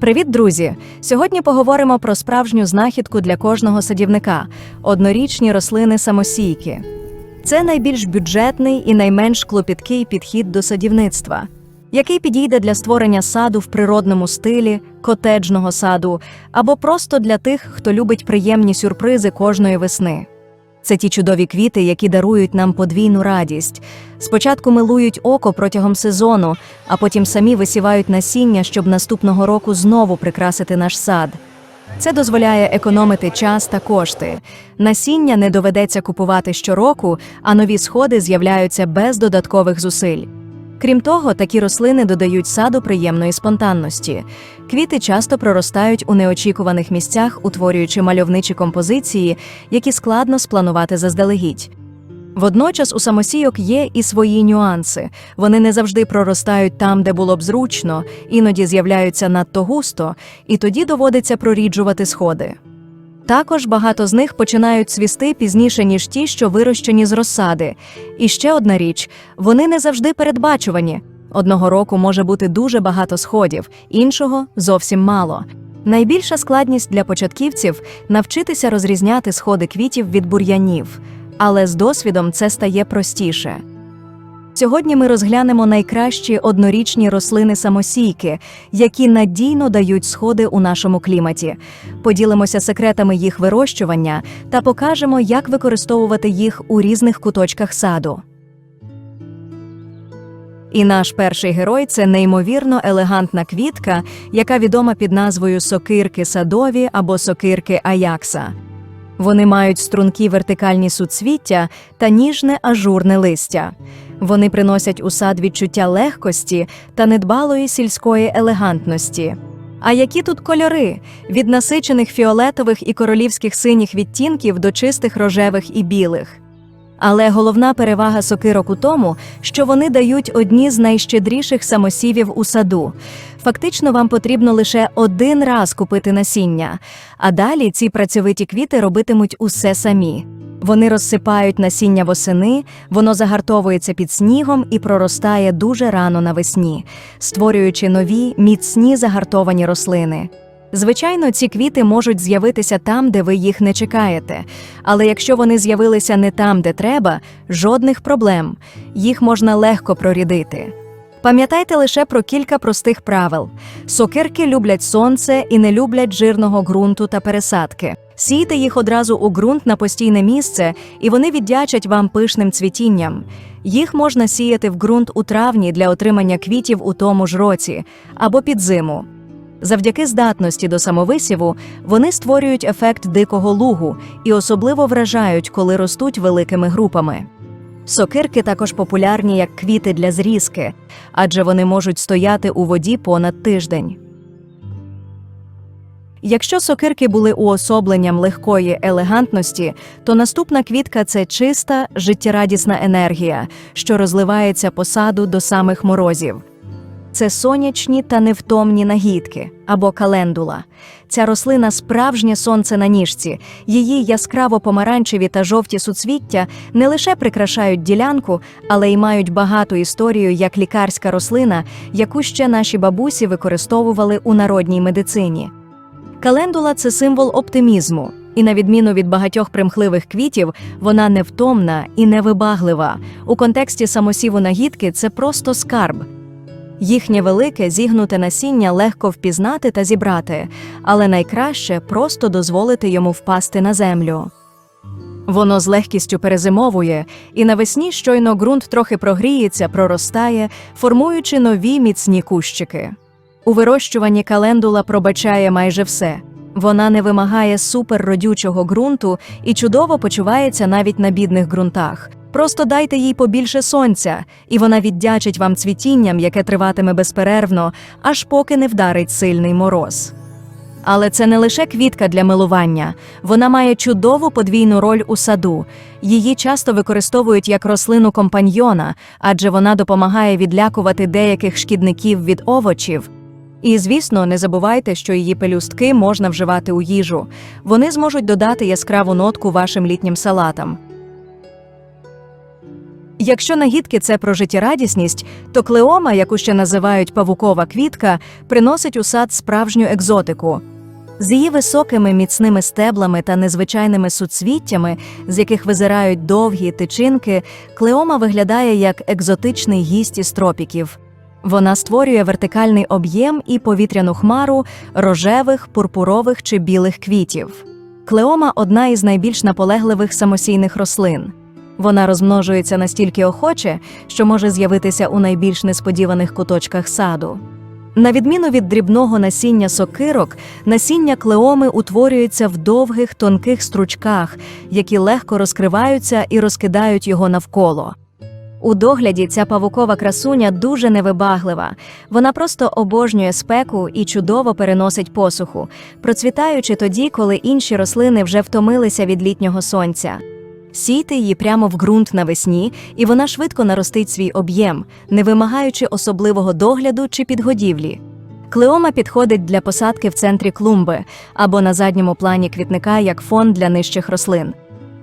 Привіт, друзі! Сьогодні поговоримо про справжню знахідку для кожного садівника однорічні рослини самосійки. Це найбільш бюджетний і найменш клопіткий підхід до садівництва, який підійде для створення саду в природному стилі, котеджного саду або просто для тих, хто любить приємні сюрпризи кожної весни. Це ті чудові квіти, які дарують нам подвійну радість. Спочатку милують око протягом сезону, а потім самі висівають насіння, щоб наступного року знову прикрасити наш сад. Це дозволяє економити час та кошти. Насіння не доведеться купувати щороку, а нові сходи з'являються без додаткових зусиль. Крім того, такі рослини додають саду приємної спонтанності. Квіти часто проростають у неочікуваних місцях, утворюючи мальовничі композиції, які складно спланувати заздалегідь. Водночас у самосійок є і свої нюанси. Вони не завжди проростають там, де було б зручно, іноді з'являються надто густо, і тоді доводиться проріджувати сходи. Також багато з них починають цвісти пізніше, ніж ті, що вирощені з розсади. І ще одна річ вони не завжди передбачувані. Одного року може бути дуже багато сходів, іншого зовсім мало. Найбільша складність для початківців навчитися розрізняти сходи квітів від бур'янів, але з досвідом це стає простіше. Сьогодні ми розглянемо найкращі однорічні рослини самосійки, які надійно дають сходи у нашому кліматі. Поділимося секретами їх вирощування та покажемо, як використовувати їх у різних куточках саду. І наш перший герой це неймовірно елегантна квітка, яка відома під назвою сокирки садові або сокирки Аякса. Вони мають стрункі вертикальні суцвіття та ніжне ажурне листя. Вони приносять у сад відчуття легкості та недбалої сільської елегантності. А які тут кольори від насичених фіолетових і королівських синіх відтінків до чистих рожевих і білих. Але головна перевага сокирок у тому, що вони дають одні з найщедріших самосівів у саду. Фактично, вам потрібно лише один раз купити насіння, а далі ці працьовиті квіти робитимуть усе самі. Вони розсипають насіння восени, воно загартовується під снігом і проростає дуже рано навесні, створюючи нові, міцні загартовані рослини. Звичайно, ці квіти можуть з'явитися там, де ви їх не чекаєте, але якщо вони з'явилися не там, де треба, жодних проблем, їх можна легко прорідити. Пам'ятайте лише про кілька простих правил: сокирки люблять сонце і не люблять жирного ґрунту та пересадки. Сійте їх одразу у ґрунт на постійне місце, і вони віддячать вам пишним цвітінням. Їх можна сіяти в ґрунт у травні для отримання квітів у тому ж році або під зиму. Завдяки здатності до самовисіву вони створюють ефект дикого лугу і особливо вражають, коли ростуть великими групами. Сокирки також популярні як квіти для зрізки, адже вони можуть стояти у воді понад тиждень. Якщо сокирки були уособленням легкої елегантності, то наступна квітка це чиста, життєрадісна енергія, що розливається по саду до самих морозів. Це сонячні та невтомні нагідки або календула. Ця рослина справжнє сонце на ніжці. Її яскраво помаранчеві та жовті суцвіття не лише прикрашають ділянку, але й мають багату історію як лікарська рослина, яку ще наші бабусі використовували у народній медицині. Календула це символ оптимізму, і на відміну від багатьох примхливих квітів, вона невтомна і невибаглива. У контексті самосіву нагідки це просто скарб. Їхнє велике зігнуте насіння легко впізнати та зібрати, але найкраще просто дозволити йому впасти на землю. Воно з легкістю перезимовує, і навесні щойно ґрунт трохи прогріється, проростає, формуючи нові міцні кущики. У вирощуванні календула пробачає майже все. Вона не вимагає суперродючого ґрунту і чудово почувається навіть на бідних ґрунтах. Просто дайте їй побільше сонця, і вона віддячить вам цвітінням, яке триватиме безперервно, аж поки не вдарить сильний мороз. Але це не лише квітка для милування, вона має чудову подвійну роль у саду. Її часто використовують як рослину компаньйона, адже вона допомагає відлякувати деяких шкідників від овочів. І, звісно, не забувайте, що її пелюстки можна вживати у їжу. Вони зможуть додати яскраву нотку вашим літнім салатам. Якщо нагідки це про життєрадісність, то клеома, яку ще називають павукова квітка, приносить у сад справжню екзотику. З її високими міцними стеблами та незвичайними суцвіттями, з яких визирають довгі тичинки, клеома виглядає як екзотичний гість із тропіків. Вона створює вертикальний об'єм і повітряну хмару рожевих, пурпурових чи білих квітів. Клеома одна із найбільш наполегливих самосійних рослин. Вона розмножується настільки охоче, що може з'явитися у найбільш несподіваних куточках саду. На відміну від дрібного насіння сокирок, насіння клеоми утворюється в довгих тонких стручках, які легко розкриваються і розкидають його навколо. У догляді ця павукова красуня дуже невибаглива. Вона просто обожнює спеку і чудово переносить посуху, процвітаючи тоді, коли інші рослини вже втомилися від літнього сонця. Сійте її прямо в ґрунт навесні, і вона швидко наростить свій об'єм, не вимагаючи особливого догляду чи підгодівлі. Клеома підходить для посадки в центрі клумби або на задньому плані квітника як фон для нижчих рослин.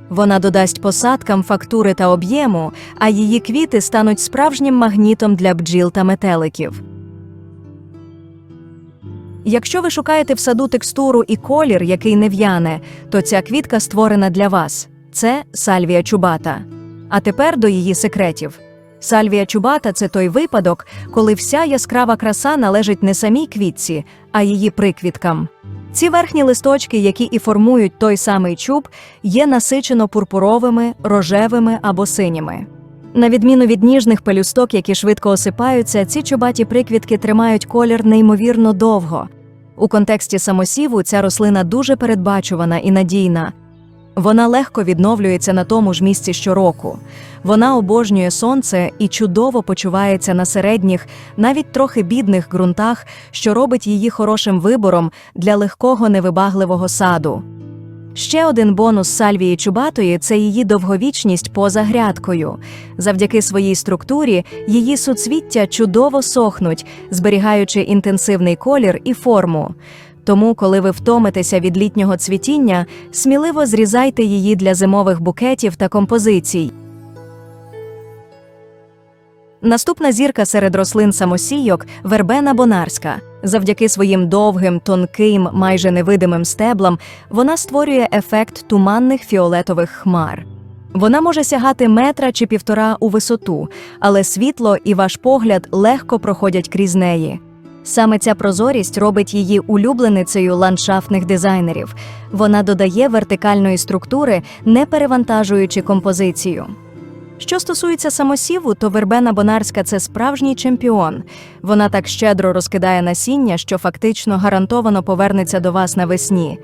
Вона додасть посадкам фактури та об'єму, а її квіти стануть справжнім магнітом для бджіл та метеликів. Якщо ви шукаєте в саду текстуру і колір, який не в'яне, то ця квітка створена для вас. Це сальвія чубата. А тепер до її секретів. Сальвія чубата це той випадок, коли вся яскрава краса належить не самій квітці, а її приквіткам. Ці верхні листочки, які і формують той самий чуб, є насичено пурпуровими, рожевими або синіми. На відміну від ніжних пелюсток, які швидко осипаються, ці чубаті приквітки тримають колір неймовірно довго. У контексті самосіву ця рослина дуже передбачувана і надійна. Вона легко відновлюється на тому ж місці щороку. Вона обожнює сонце і чудово почувається на середніх, навіть трохи бідних ґрунтах, що робить її хорошим вибором для легкого невибагливого саду. Ще один бонус сальвії чубатої це її довговічність поза грядкою. Завдяки своїй структурі її суцвіття чудово сохнуть, зберігаючи інтенсивний колір і форму. Тому, коли ви втомитеся від літнього цвітіння, сміливо зрізайте її для зимових букетів та композицій. Наступна зірка серед рослин самосійок вербена бонарська. Завдяки своїм довгим, тонким, майже невидимим стеблам вона створює ефект туманних фіолетових хмар. Вона може сягати метра чи півтора у висоту, але світло і ваш погляд легко проходять крізь неї. Саме ця прозорість робить її улюбленицею ландшафтних дизайнерів. Вона додає вертикальної структури, не перевантажуючи композицію. Що стосується самосіву, то вербена бонарська це справжній чемпіон. Вона так щедро розкидає насіння, що фактично гарантовано повернеться до вас навесні.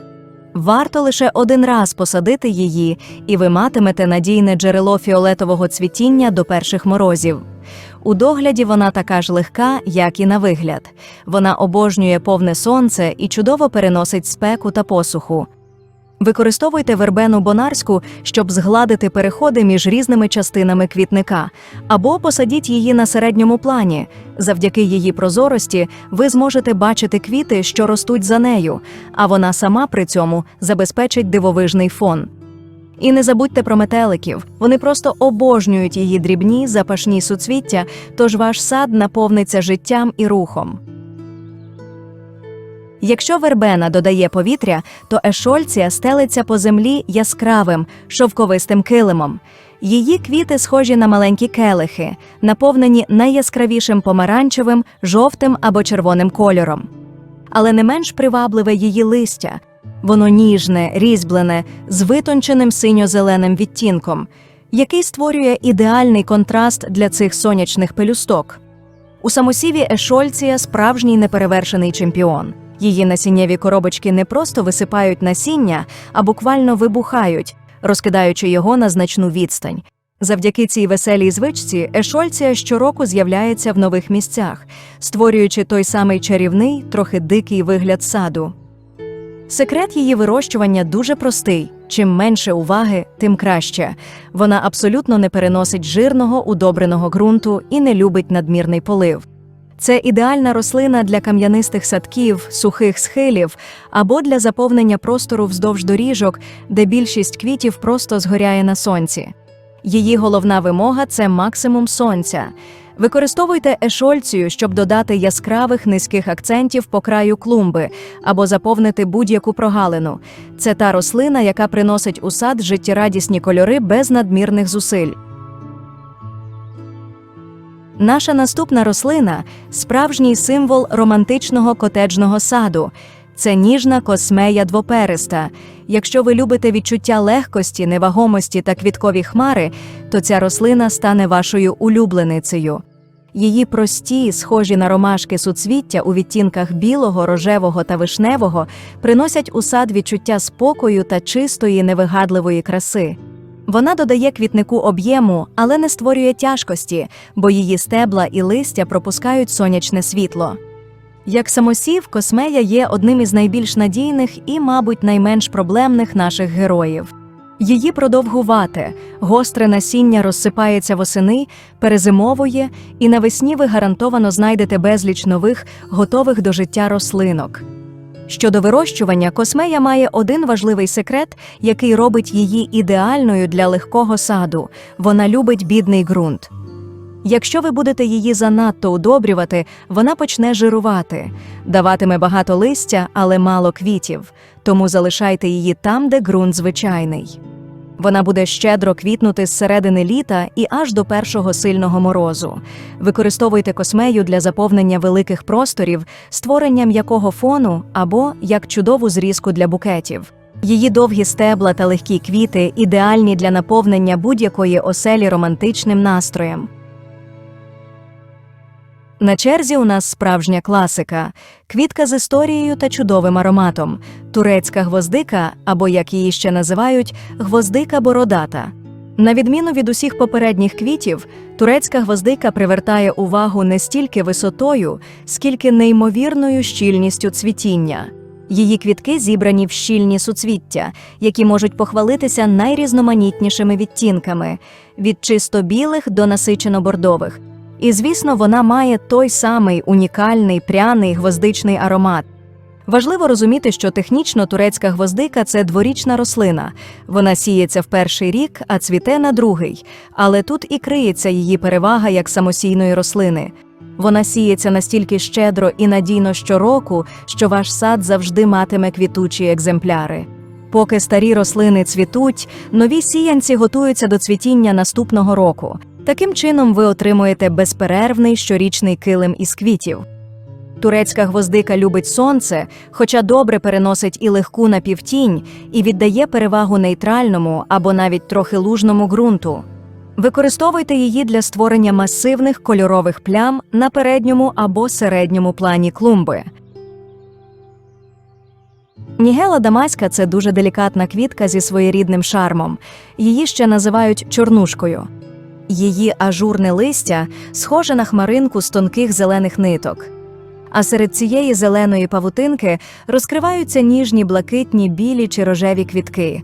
Варто лише один раз посадити її, і ви матимете надійне джерело фіолетового цвітіння до перших морозів. У догляді вона така ж легка, як і на вигляд. Вона обожнює повне сонце і чудово переносить спеку та посуху. Використовуйте вербену бонарську, щоб згладити переходи між різними частинами квітника, або посадіть її на середньому плані. Завдяки її прозорості ви зможете бачити квіти, що ростуть за нею, а вона сама при цьому забезпечить дивовижний фон. І не забудьте про метеликів. Вони просто обожнюють її дрібні запашні суцвіття, тож ваш сад наповниться життям і рухом. Якщо вербена додає повітря, то ешольція стелиться по землі яскравим, шовковистим килимом. Її квіти схожі на маленькі келихи, наповнені найяскравішим помаранчевим, жовтим або червоним кольором. Але не менш привабливе її листя. Воно ніжне, різьблене, з витонченим синьо-зеленим відтінком, який створює ідеальний контраст для цих сонячних пелюсток. У самосіві ешольція справжній неперевершений чемпіон. Її насіннєві коробочки не просто висипають насіння, а буквально вибухають, розкидаючи його на значну відстань. Завдяки цій веселій звичці ешольція щороку з'являється в нових місцях, створюючи той самий чарівний, трохи дикий вигляд саду. Секрет її вирощування дуже простий: чим менше уваги, тим краще. Вона абсолютно не переносить жирного, удобреного ґрунту і не любить надмірний полив. Це ідеальна рослина для кам'янистих садків, сухих схилів або для заповнення простору вздовж доріжок, де більшість квітів просто згоряє на сонці. Її головна вимога це максимум сонця. Використовуйте ешольцію, щоб додати яскравих низьких акцентів по краю клумби або заповнити будь-яку прогалину. Це та рослина, яка приносить у сад життєрадісні кольори без надмірних зусиль. Наша наступна рослина справжній символ романтичного котеджного саду. Це ніжна космея двопериста. Якщо ви любите відчуття легкості, невагомості та квіткові хмари, то ця рослина стане вашою улюбленицею. Її прості, схожі на ромашки суцвіття у відтінках білого, рожевого та вишневого приносять у сад відчуття спокою та чистої, невигадливої краси. Вона додає квітнику об'єму, але не створює тяжкості, бо її стебла і листя пропускають сонячне світло. Як самосів, космея є одним із найбільш надійних і, мабуть, найменш проблемних наших героїв. Її продовгувате, гостре насіння розсипається восени, перезимовує, і навесні ви гарантовано знайдете безліч нових, готових до життя рослинок. Щодо вирощування, космея має один важливий секрет, який робить її ідеальною для легкого саду вона любить бідний ґрунт. Якщо ви будете її занадто удобрювати, вона почне жирувати, даватиме багато листя, але мало квітів, тому залишайте її там, де ґрунт звичайний. Вона буде щедро квітнути з середини літа і аж до першого сильного морозу. Використовуйте космею для заповнення великих просторів, створення м'якого фону або як чудову зрізку для букетів. Її довгі стебла та легкі квіти ідеальні для наповнення будь-якої оселі романтичним настроєм. На черзі у нас справжня класика квітка з історією та чудовим ароматом, турецька гвоздика, або як її ще називають, гвоздика бородата. На відміну від усіх попередніх квітів, турецька гвоздика привертає увагу не стільки висотою, скільки неймовірною щільністю цвітіння. Її квітки зібрані в щільні суцвіття, які можуть похвалитися найрізноманітнішими відтінками від чисто білих до насичено бордових. І, звісно, вона має той самий унікальний пряний гвоздичний аромат. Важливо розуміти, що технічно турецька гвоздика це дворічна рослина. Вона сіється в перший рік, а цвіте на другий. Але тут і криється її перевага як самосійної рослини. Вона сіється настільки щедро і надійно щороку, що ваш сад завжди матиме квітучі екземпляри. Поки старі рослини цвітуть, нові сіянці готуються до цвітіння наступного року. Таким чином ви отримуєте безперервний щорічний килим із квітів. Турецька гвоздика любить сонце, хоча добре переносить і легку напівтінь, і віддає перевагу нейтральному або навіть трохи лужному ґрунту. Використовуйте її для створення масивних кольорових плям на передньому або середньому плані клумби. Нігела дамаська це дуже делікатна квітка зі своєрідним шармом. Її ще називають чорнушкою. Її ажурне листя схоже на хмаринку з тонких зелених ниток. А серед цієї зеленої павутинки розкриваються ніжні блакитні білі чи рожеві квітки.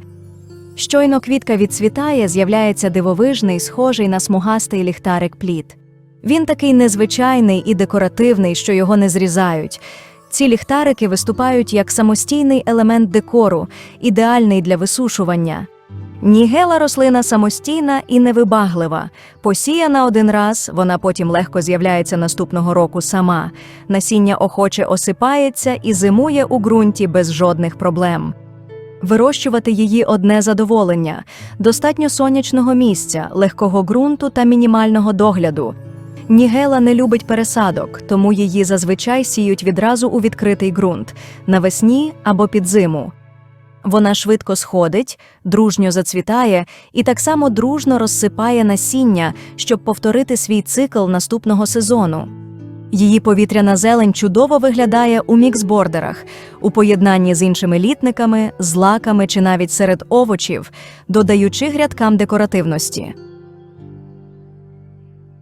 Щойно квітка відцвітає, з'являється дивовижний, схожий на смугастий ліхтарик плід. Він такий незвичайний і декоративний, що його не зрізають. Ці ліхтарики виступають як самостійний елемент декору, ідеальний для висушування. Нігела рослина самостійна і невибаглива. Посіяна один раз, вона потім легко з'являється наступного року сама. Насіння охоче осипається і зимує у ґрунті без жодних проблем. Вирощувати її одне задоволення, достатньо сонячного місця, легкого ґрунту та мінімального догляду. Нігела не любить пересадок, тому її зазвичай сіють відразу у відкритий ґрунт навесні або під зиму. Вона швидко сходить, дружньо зацвітає і так само дружно розсипає насіння, щоб повторити свій цикл наступного сезону. Її повітряна зелень чудово виглядає у міксбордерах, у поєднанні з іншими літниками, злаками чи навіть серед овочів, додаючи грядкам декоративності.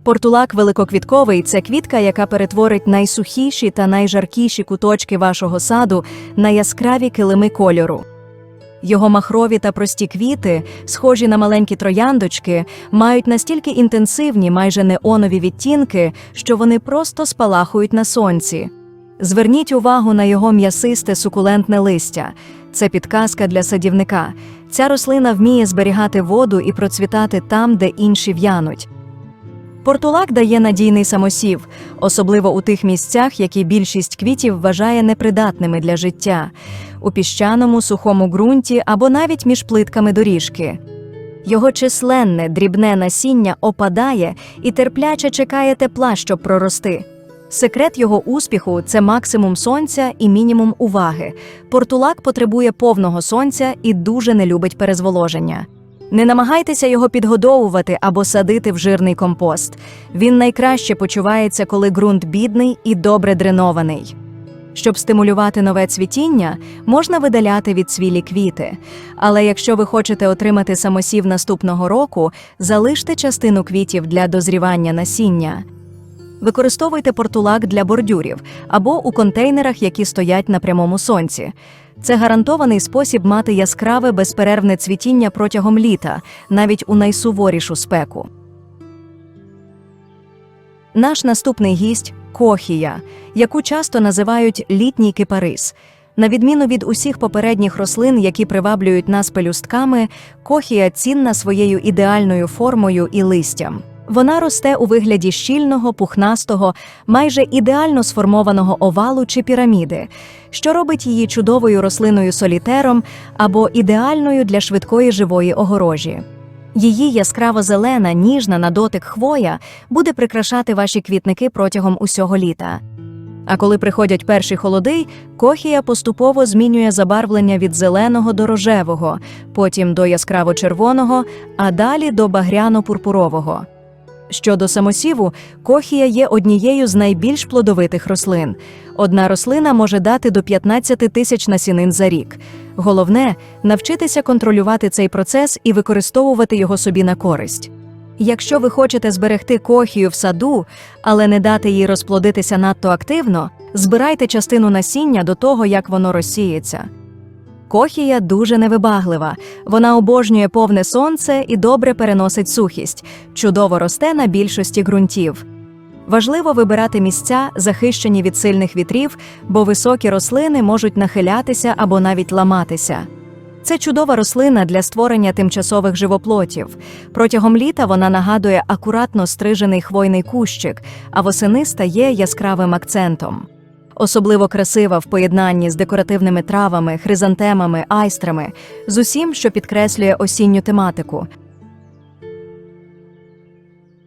Портулак великоквітковий це квітка, яка перетворить найсухіші та найжаркіші куточки вашого саду на яскраві килими кольору. Його махрові та прості квіти, схожі на маленькі трояндочки, мають настільки інтенсивні, майже неонові відтінки, що вони просто спалахують на сонці. Зверніть увагу на його м'ясисте сукулентне листя. Це підказка для садівника. Ця рослина вміє зберігати воду і процвітати там, де інші в'януть. Портулак дає надійний самосів, особливо у тих місцях, які більшість квітів вважає непридатними для життя, у піщаному сухому ґрунті або навіть між плитками доріжки. Його численне дрібне насіння опадає і терпляче чекає тепла, щоб прорости. Секрет його успіху це максимум сонця і мінімум уваги. Портулак потребує повного сонця і дуже не любить перезволоження. Не намагайтеся його підгодовувати або садити в жирний компост. Він найкраще почувається, коли ґрунт бідний і добре дренований. Щоб стимулювати нове цвітіння, можна видаляти відсвілі квіти. Але якщо ви хочете отримати самосів наступного року, залиште частину квітів для дозрівання насіння. Використовуйте портулак для бордюрів або у контейнерах, які стоять на прямому сонці. Це гарантований спосіб мати яскраве безперервне цвітіння протягом літа, навіть у найсуворішу спеку. Наш наступний гість кохія, яку часто називають літній кипарис. На відміну від усіх попередніх рослин, які приваблюють нас пелюстками, кохія цінна своєю ідеальною формою і листям. Вона росте у вигляді щільного, пухнастого, майже ідеально сформованого овалу чи піраміди, що робить її чудовою рослиною солітером або ідеальною для швидкої живої огорожі. Її яскраво-зелена, ніжна на дотик хвоя буде прикрашати ваші квітники протягом усього літа. А коли приходять перші холоди, кохія поступово змінює забарвлення від зеленого до рожевого, потім до яскраво-червоного, а далі до багряно-пурпурового. Щодо самосіву, кохія є однією з найбільш плодовитих рослин. Одна рослина може дати до 15 тисяч насінин за рік. Головне навчитися контролювати цей процес і використовувати його собі на користь. Якщо ви хочете зберегти кохію в саду, але не дати їй розплодитися надто активно, збирайте частину насіння до того, як воно розсіється. Кохія дуже невибаглива. Вона обожнює повне сонце і добре переносить сухість, чудово росте на більшості ґрунтів. Важливо вибирати місця, захищені від сильних вітрів, бо високі рослини можуть нахилятися або навіть ламатися. Це чудова рослина для створення тимчасових живоплотів. Протягом літа вона нагадує акуратно стрижений хвойний кущик, а восени стає яскравим акцентом. Особливо красива в поєднанні з декоративними травами, хризантемами, айстрами, з усім, що підкреслює осінню тематику.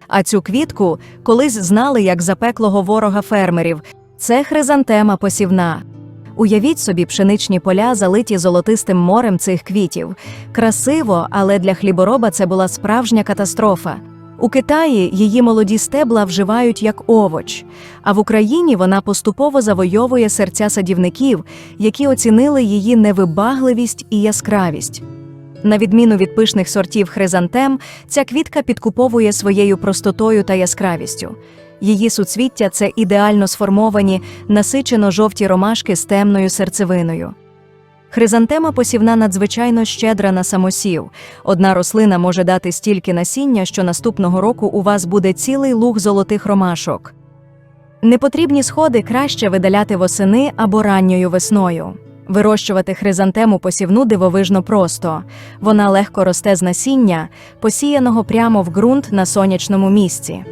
А цю квітку колись знали як запеклого ворога фермерів. Це хризантема посівна. Уявіть собі пшеничні поля, залиті золотистим морем цих квітів. Красиво, але для хлібороба це була справжня катастрофа. У Китаї її молоді стебла вживають як овоч, а в Україні вона поступово завойовує серця садівників, які оцінили її невибагливість і яскравість. На відміну від пишних сортів хризантем, ця квітка підкуповує своєю простотою та яскравістю. Її суцвіття це ідеально сформовані, насичено жовті ромашки з темною серцевиною. Хризантема посівна надзвичайно щедра на самосів. Одна рослина може дати стільки насіння, що наступного року у вас буде цілий луг золотих ромашок. Непотрібні сходи краще видаляти восени або ранньою весною. Вирощувати хризантему посівну дивовижно просто. Вона легко росте з насіння, посіяного прямо в ґрунт на сонячному місці.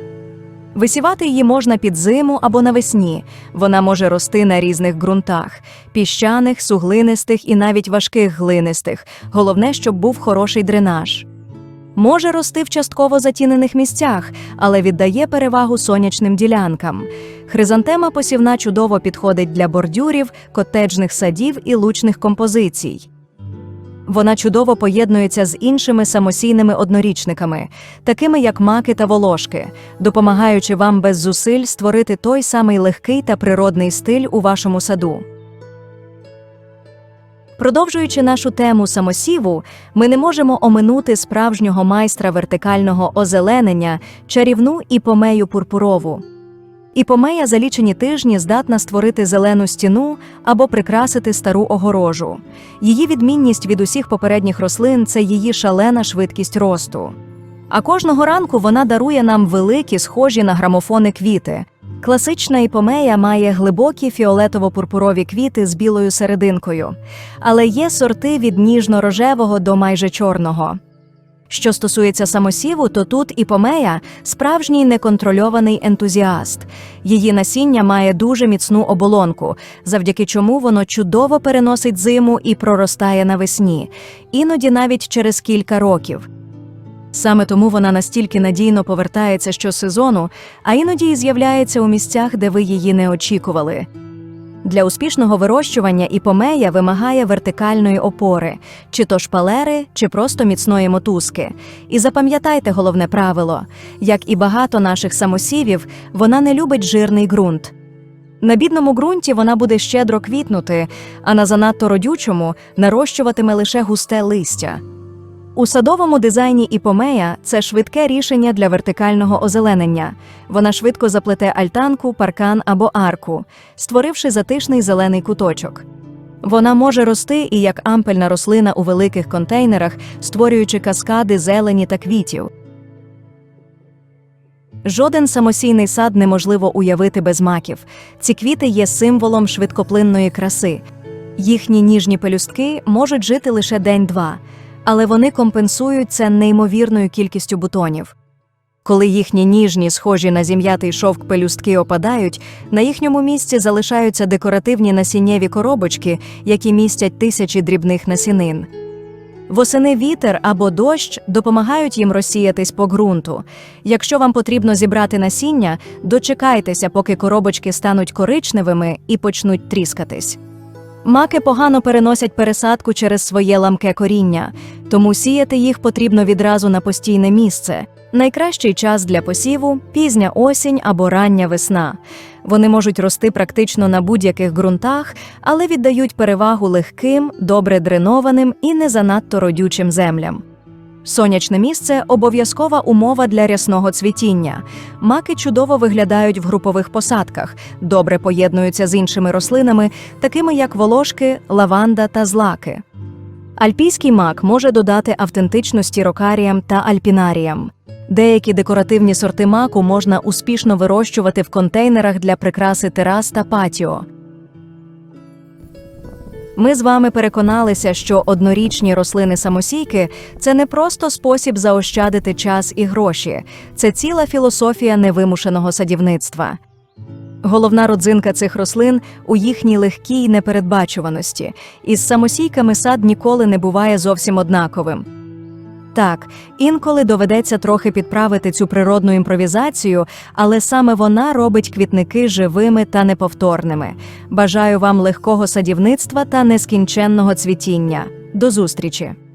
Висівати її можна під зиму або навесні. Вона може рости на різних ґрунтах: піщаних, суглинистих і навіть важких глинистих. Головне, щоб був хороший дренаж. Може рости в частково затінених місцях, але віддає перевагу сонячним ділянкам. Хризантема посівна чудово підходить для бордюрів, котеджних садів і лучних композицій. Вона чудово поєднується з іншими самосійними однорічниками, такими як маки та волошки, допомагаючи вам без зусиль створити той самий легкий та природний стиль у вашому саду. Продовжуючи нашу тему самосіву, ми не можемо оминути справжнього майстра вертикального озеленення, чарівну іпомею пурпурову. Іпомея за лічені тижні здатна створити зелену стіну або прикрасити стару огорожу. Її відмінність від усіх попередніх рослин це її шалена швидкість росту. А кожного ранку вона дарує нам великі, схожі на грамофони квіти. Класична іпомея має глибокі фіолетово-пурпурові квіти з білою серединкою, але є сорти від ніжно-рожевого до майже чорного. Що стосується самосіву, то тут іпомея – справжній неконтрольований ентузіаст. Її насіння має дуже міцну оболонку, завдяки чому воно чудово переносить зиму і проростає навесні, іноді навіть через кілька років. Саме тому вона настільки надійно повертається щосезону, а іноді і з'являється у місцях, де ви її не очікували. Для успішного вирощування іпомея вимагає вертикальної опори, чи то шпалери, чи просто міцної мотузки. І запам'ятайте головне правило: як і багато наших самосівів, вона не любить жирний ґрунт. На бідному ґрунті вона буде щедро квітнути, а на занадто родючому нарощуватиме лише густе листя. У садовому дизайні іпомея це швидке рішення для вертикального озеленення. Вона швидко заплете альтанку, паркан або арку, створивши затишний зелений куточок. Вона може рости і як ампельна рослина у великих контейнерах, створюючи каскади зелені та квітів. Жоден самосійний сад неможливо уявити без маків. Ці квіти є символом швидкоплинної краси. Їхні ніжні пелюстки можуть жити лише день-два, але вони компенсують це неймовірною кількістю бутонів. Коли їхні ніжні, схожі на зім'ятий шовк пелюстки опадають, на їхньому місці залишаються декоративні насіннєві коробочки, які містять тисячі дрібних насінин. Восени вітер або дощ допомагають їм розсіятись по ґрунту. Якщо вам потрібно зібрати насіння, дочекайтеся, поки коробочки стануть коричневими і почнуть тріскатись. Маки погано переносять пересадку через своє ламке коріння, тому сіяти їх потрібно відразу на постійне місце. Найкращий час для посіву пізня осінь або рання весна. Вони можуть рости практично на будь-яких ґрунтах, але віддають перевагу легким, добре дренованим і не занадто родючим землям. Сонячне місце обов'язкова умова для рясного цвітіння. Маки чудово виглядають в групових посадках, добре поєднуються з іншими рослинами, такими як волошки, лаванда та злаки. Альпійський мак може додати автентичності рокаріям та альпінаріям. Деякі декоративні сорти маку можна успішно вирощувати в контейнерах для прикраси терас та патіо. Ми з вами переконалися, що однорічні рослини самосійки це не просто спосіб заощадити час і гроші, це ціла філософія невимушеного садівництва. Головна родзинка цих рослин у їхній легкій непередбачуваності. Із самосійками сад ніколи не буває зовсім однаковим. Так, інколи доведеться трохи підправити цю природну імпровізацію, але саме вона робить квітники живими та неповторними. Бажаю вам легкого садівництва та нескінченного цвітіння. До зустрічі!